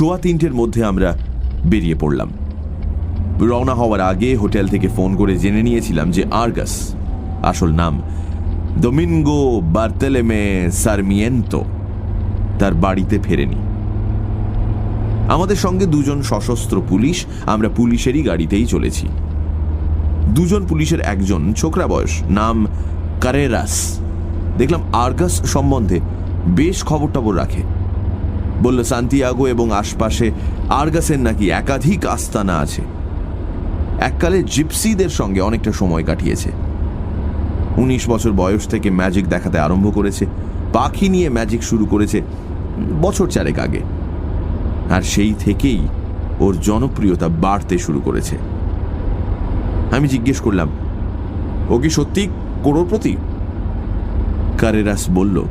সোয়া তিনটের মধ্যে আমরা বেরিয়ে পড়লাম। রওনা হওয়ার আগে হোটেল থেকে ফোন করে জেনে নিয়েছিলাম যে আর্গাস, আসল নাম দোমিনগো বার্তেলেমে সারমিয়েন্তো, তার বাড়িতে ফেরেনি। আমাদের সঙ্গে দুজন সশস্ত্র পুলিশ, আমরা পুলিশেরই গাড়িতেই চলেছি। দুজন পুলিশের একজন ছোকরা বয়স, নাম কারেরাস। দেখলাম আর্গাস সম্বন্ধে বেশ খবর টবর রাখে। বলল, সান্তিয়াগো এবং আশপাশে আর্গাসের নাকি একাধিক আস্তানা আছে। এককালে জিপসিদের সঙ্গে অনেকটা সময় কাটিয়েছে। উনিশ বছর বয়স থেকে ম্যাজিক দেখাতে আরম্ভ করেছে। পাখি নিয়ে ম্যাজিক শুরু করেছে বছর চারেক আগে। আর সেই থেকেই ওর জনপ্রিয়তা বাড়তে শুরু করেছে। আমি জিজ্ঞেস করলাম, ও কি সত্যি করোড়পতি কারেরাস বলল,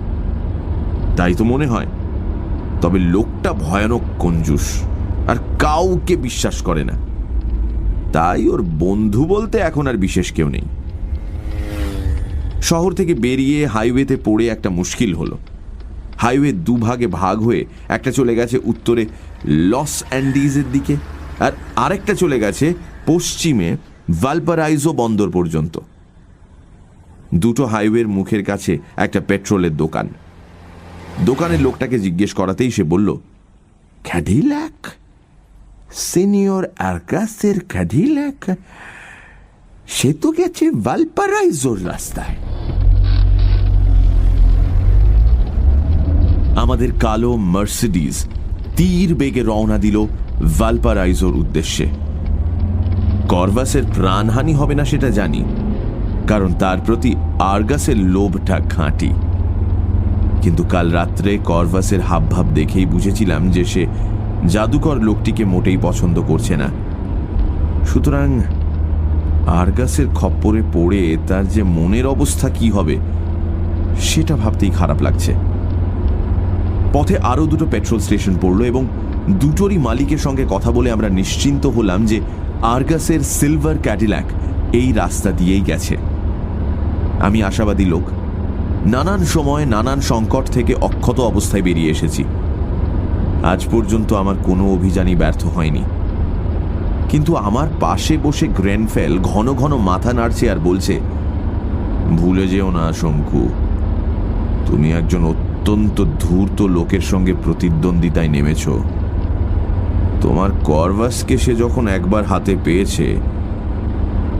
তাই তো মনে হয়। তবে লোকটা ভয়ানক কঞ্জুস, আর কাউকে বিশ্বাস করে না। তাই ওর বন্ধু বলতে এখন আর বিশেষ কেউ নেই। শহর থেকে বেরিয়ে হাইওয়েতে পড়ে একটা মুশকিল হলো। হাইওয়ে দুভাগে ভাগ হয়ে একটা চলে গেছে উত্তরে লস অ্যান্ডিজের দিকে, আর আরেকটা চলে গেছে পশ্চিমে ভালপারাইজো বন্দর পর্যন্ত। দুটো হাইওয়ের মুখের কাছে একটা পেট্রোলের দোকান। দোকানের লোকটাকে জিজ্ঞেস করাতেই সে বলল ক্যাডিল্যাক সিনিয়র আর্কাসের ক্যাডিল্যাক সে তো গেছে ভালপারাইজোর রাস্তায়। আমাদের কালো মার্সিডিজ তীর বেগে রওনা দিল ভালপারাইজোর উদ্দেশ্যে। করভাসের প্রাণহানি হবে না সেটা জানি, কারণ তার প্রতি আর্গাসের লোভটা খাঁটি কিন্তু কাল রাত্রে করভাসের হাবভাব দেখেই বুঝেছিলাম যে সে জাদুকর লোকটিকে মোটেই পছন্দ করছে না। সুতরাং আর্গাসের খপ্পরে পড়ে তার যে মনের অবস্থা কি হবে, সেটা ভাবতেই খারাপ লাগছে। পথে আরও দুটো পেট্রোল স্টেশন পড়ল এবং দুটোরই মালিকের সঙ্গে কথা বলে আমরা নিশ্চিন্ত হলাম যে আর্গাসের সিলভার ক্যাডিল্যাক এই রাস্তা দিয়েই গেছে। আমি আশাবাদী লোক। নানান সময় নানান সংকট থেকে অক্ষত অবস্থায় বেরিয়ে এসেছি। আজ পর্যন্ত আমার কোনো অভিযানই ব্যর্থ হয়নি। কিন্তু আমার পাশে বসে গ্র্যান্ডফেল ঘন ঘন মাথা নাড়ছে আর বলছে, ভুলে যেও না, শঙ্কু। তুমি একজন অত্যন্ত ধূর্ত লোকের সঙ্গে প্রতিদ্বন্দ্বিতায় নেমেছ। তোমার করভাসকে সে যখন একবার হাতে পেয়েছে,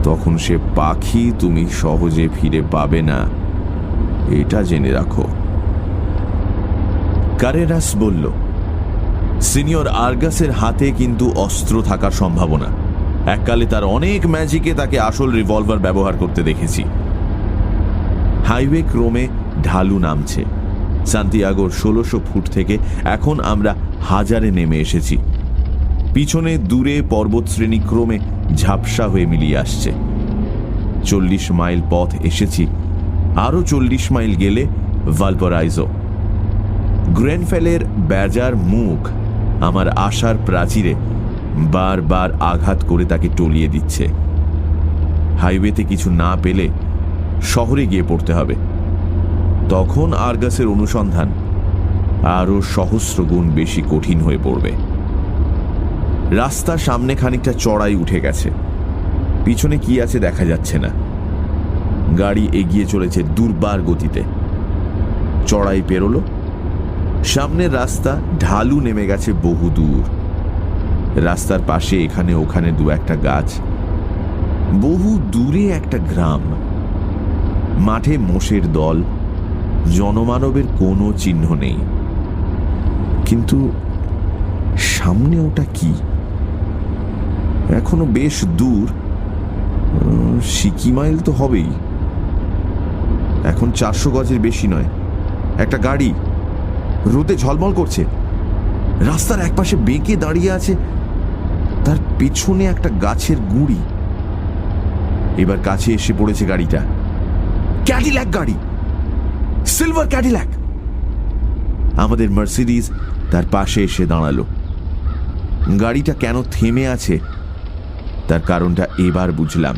তখন সে পাখি তুমি সহজে ফিরে পাবে না। এটা জেনে রাখো। কারেরাস বলল, সিনিয়র আর্গাসের হাতে কিন্তু অস্ত্র থাকার সম্ভাবনা। এককালে তার অনেক ম্যাজিকে তাকে আসল রিভলভার ব্যবহার করতে দেখেছি। হাইওয়ে ক্রমে ঢালু নামছে। সান্তিয়াগোর ষোলোশো ফুট থেকে এখন আমরা হাজারে নেমে এসেছি। পিছনে দূরে পর্বতশ্রেণী ক্রমে ঝাপসা হয়ে মিলিয়ে আসছে। চল্লিশ মাইল পথ এসেছি আরও চল্লিশ মাইল গেলে ভালপরাইজো। গ্রেনফেলের ব্যাজার মুখ আমার আশার প্রাচীরে বারবার আঘাত করে তাকে টলিয়ে দিচ্ছে। হাইওয়েতে কিছু না পেলে শহরে গিয়ে পড়তে হবে। তখন আর্গাসের অনুসন্ধান আরও সহস্র গুণ বেশি কঠিন হয়ে পড়বে। রাস্তা সামনে খানিকটা চড়াই উঠে গেছে। পিছনে কি আছে দেখা যাচ্ছে না। গাড়ি এগিয়ে চলেছে দুর্বার গতিতে। চড়াই পেরোলো। সামনের রাস্তা ঢালু নেমে গেছে বহু দূর। রাস্তার পাশে এখানে ওখানে দু একটা গাছ। বহু দূরে একটা গ্রাম। মাঠে মোষের দল। জনমানবের কোনো চিহ্ন নেই। কিন্তু সামনে ওটা কি? এখনও বেশ দূর। উম, সিকি মাইল তো হবেই। এখন চারশো গজের বেশি নয়। একটা গাড়ি রোদে ঝলমল করছে। রাস্তার একপাশে বেঁকে দাঁড়িয়ে আছে তার পেছনে একটা গাছের গুঁড়ি। এবার কাছে এসে পড়েছে গাড়িটা। ক্যাডিল্যাক গাড়ি। সিলভার ক্যাডিল্যাক আমাদের মার্সিডিজ তার পাশে এসে দাঁড়াল। গাড়িটা কেন থেমে আছে তার কারণটা এবার বুঝলাম।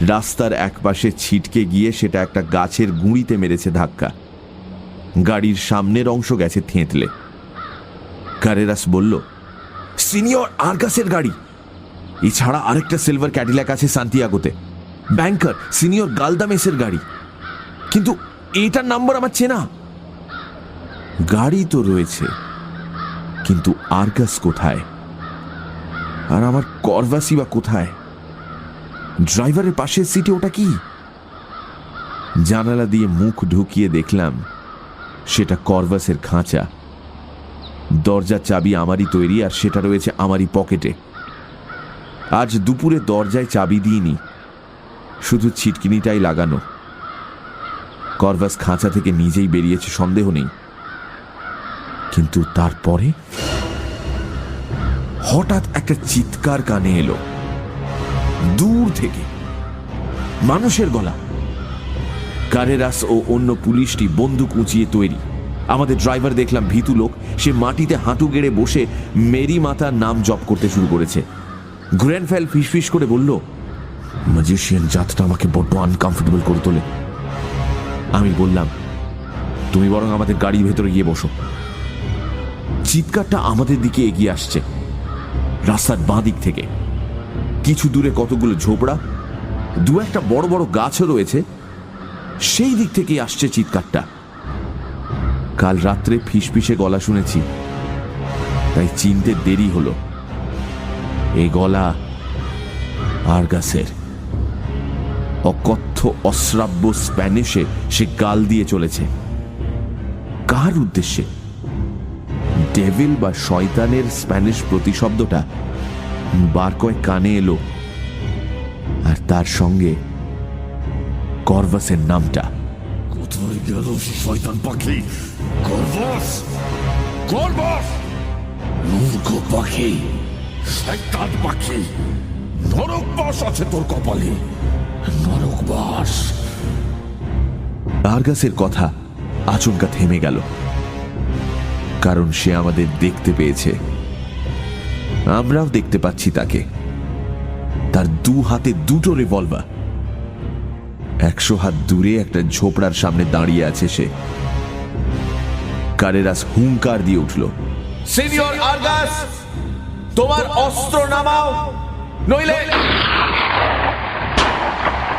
রাস্তার একপাশে ছিটকে গিয়ে সেটা একটা গাছের গুঁড়িতে মেরেছে ধাক্কা। গাড়ির সামনের অংশ গেছে থেঁতলে। কারেরাস বলল, সিনিয়র আর্গাসের গাড়ি। এছাড়া আরেকটা সিলভার ক্যাডিল্যাক আছে সান্তিয়াগোতে। ব্যাংকার, সিনিয়র গালদামেসের গাড়ি। কিন্তু এটার নাম্বার আমার চেনা। গাড়ি তো রয়েছে, কিন্তু আর্গাস কোথায়? আর আমার করভাসি বা কোথায়? ড্রাইভারের পাশের সিটে ওটা কি? জানালা দিয়ে মুখ ঢুকিয়ে দেখলাম সেটা করভাসের খাঁচা। দরজার চাবি আমারই তৈরি আর সেটা রয়েছে আমারই পকেটে। আজ দুপুরে দরজায় চাবি দিইনি। শুধু ছিটকিনিটাই লাগানো। করভাস খাঁচা থেকে নিজেই বেরিয়েছে, সন্দেহ নেই। কিন্তু তারপরে? হঠাৎ একটা চিৎকার কানে এলো। দূর থেকে। মানুষের গলা। কারেরাস ও অন্য পুলিশটি বন্দুক উঁচিয়ে তৈরি। আমাদের ড্রাইভার দেখলাম ভীতু লোক। সে মাটিতে হাঁটু গেড়ে বসে মেরি মাতার নাম জপ করতে শুরু করেছে। গ্র্যান্ডফেল ফিসফিস করে বলল ম্যাজিশিয়ান জাতটা আমাকে বড্ড আনকমফোর্টেবল করে তোলে। আমি বললাম, তুমি বরং আমাদের গাড়ির ভেতরে গিয়ে বসো। চিৎকারটা আমাদের দিকে এগিয়ে আসছে। রাস্তার বাঁ দিক থেকে। কিছু দূরে কতগুলো ঝোপড়া? দু একটা বড় বড় গাছও রয়েছে। সেই দিক থেকেই আসছে চিৎকারটা। কাল রাত্রে ফিসফিসে গলা শুনেছি। তাই চিনতে দেরি হলো। এই গলা আরগাসের। অকথ্য, অশ্রাব্য স্প্যানিশে সে গাল দিয়ে চলেছে। কার উদ্দেশ্যে? ডেভিল বা শয়তানের স্প্যানিশ প্রতিশব্দটা বার কয়েক কানে এলো আর তার সঙ্গে করভাসের নামটা। কোথায় গেল শয়তান পাখি? গর্বস গর্বস মূর্খ পাখি! শয়তান পাখি! নরক বাস আছে তোর কপালে। নরক বাস। আরগাসের কথা আচমকা থেমে গেল কারণ সে আমাদের দেখতে পেয়েছে। আমরাও দেখতে পাচ্ছি তাকে। তার দু হাতে দুটো রিভলভার একশো হাত দূরে একটা ঝোপড়ার সামনে দাঁড়িয়ে আছে সে। কারেরাস হুঙ্কার দিয়ে উঠল। সিনিয়র আর্গাস তোমার অস্ত্র নামাও নইলে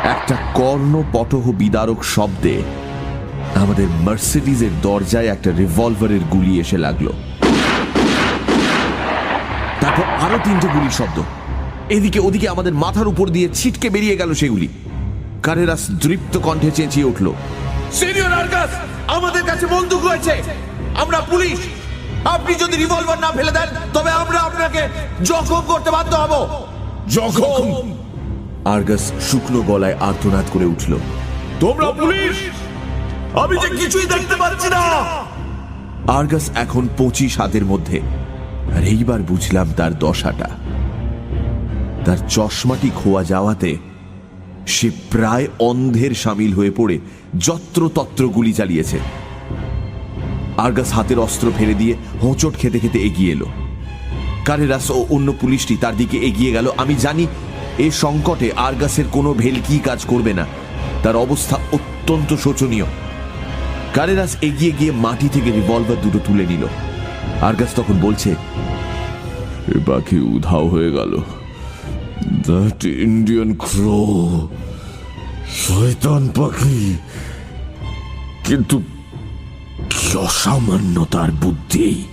একটা কর্ণ পটহ বিদারক শব্দে আমাদের মার্সিডিজের দরজায় একটা রিভলভারের গুলি এসে লাগল। তারপর আরও তিনটে গুলির শব্দ। এদিকে ওদিকে আমাদের মাথার উপর দিয়ে ছিটকে বেরিয়ে গেল সেগুলি কারেরাস দৃপ্ত কণ্ঠে চেঁচিয়ে উঠল সিনিয়র আর্গাস আমাদের কাছে বন্দুক রয়েছে। আমরা পুলিশ। আপনি যদি রিভলভার না ফেলে দেন তবে আমরা আপনাকে জখম করতে বাধ্য হব। জখম? আর্গাস শুকনো গলায় আর্তনাদ করে উঠল তোমরা পুলিশ। আমি যে কিছুই দেখতে পাচ্ছি না। আর্গাস এখন পঁচিশ হাতের মধ্যে আর এইবার বুঝলাম তার দশাটা। তার চশমাটি খোয়া যাওয়াতে সে প্রায় অন্ধের সামিল হয়ে পড়ে, যত্রতত্র গুলি চালিয়েছে। আর্গাস হাতের অস্ত্র ফেলে দিয়ে হোঁচট খেতে খেতে এগিয়ে এলো। কারেরাস ও অন্য পুলিশটি তার দিকে এগিয়ে গেল। আমি জানি এ সংকটে আর্গাসের কোনো ভেলকি কাজ করবে না। তার অবস্থা অত্যন্ত শোচনীয়। কারেরাস এগিয়ে গিয়ে মাটি থেকে রিভলভার দুটো তুলে নিল। আর্গাস তখন বলছে, এ পাখি উধাও হয়ে গেল। দ্যাট ইন্ডিয়ান ক্রো শয়তান পাখি। কিন্তু অসামান্য তার বুদ্ধি।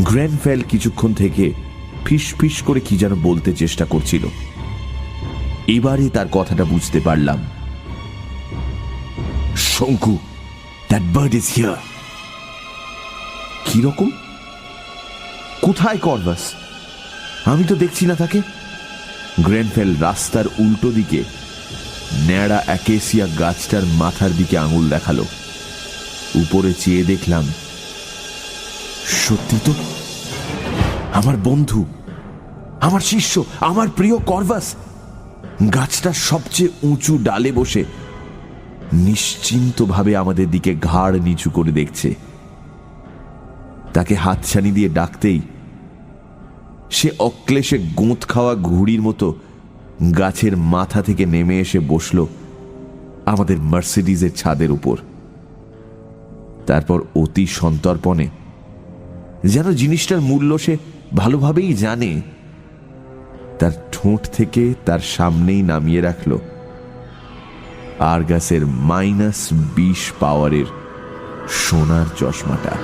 গ্র্যান্ডফেল কিছুক্ষণ থেকে ফিস ফিস করে কি যেন বলতে চেষ্টা করছিল। এবারে তার কথাটা বুঝতে পারলাম। Shonku that bird is here কীরকম? কোথায় করবাস আমি তো দেখছি না তাকে। গ্র্যান্ডফেল রাস্তার উল্টো দিকে ন্যাড়া অ্যাকেসিয়া গাছটার মাথার দিকে আঙুল দেখাল। উপরে চেয়ে দেখলাম, সত্যি তো? আমার বন্ধু, আমার শিষ্য, আমার প্রিয় করভাস গাছটার সবচেয়ে উঁচু ডালে বসে নিশ্চিন্তভাবে আমাদের দিকে ঘাড় নিচু করে দেখছে। তাকে হাতছানি দিয়ে ডাকতেই সে অক্লেশে গোঁত খাওয়া ঘুড়ির মতো গাছের মাথা থেকে নেমে এসে বসল আমাদের মার্সিডিজের ছাদের উপর। তারপর অতি সন্তর্পণে যেন জিনিসটার মূল্য সে ভালোভাবেই জানে, তার ঠোঁট থেকে তার সামনেই নামিয়ে রাখল আরগাসের মাইনাস বিশ পাওয়ারের সোনার চশমাটা।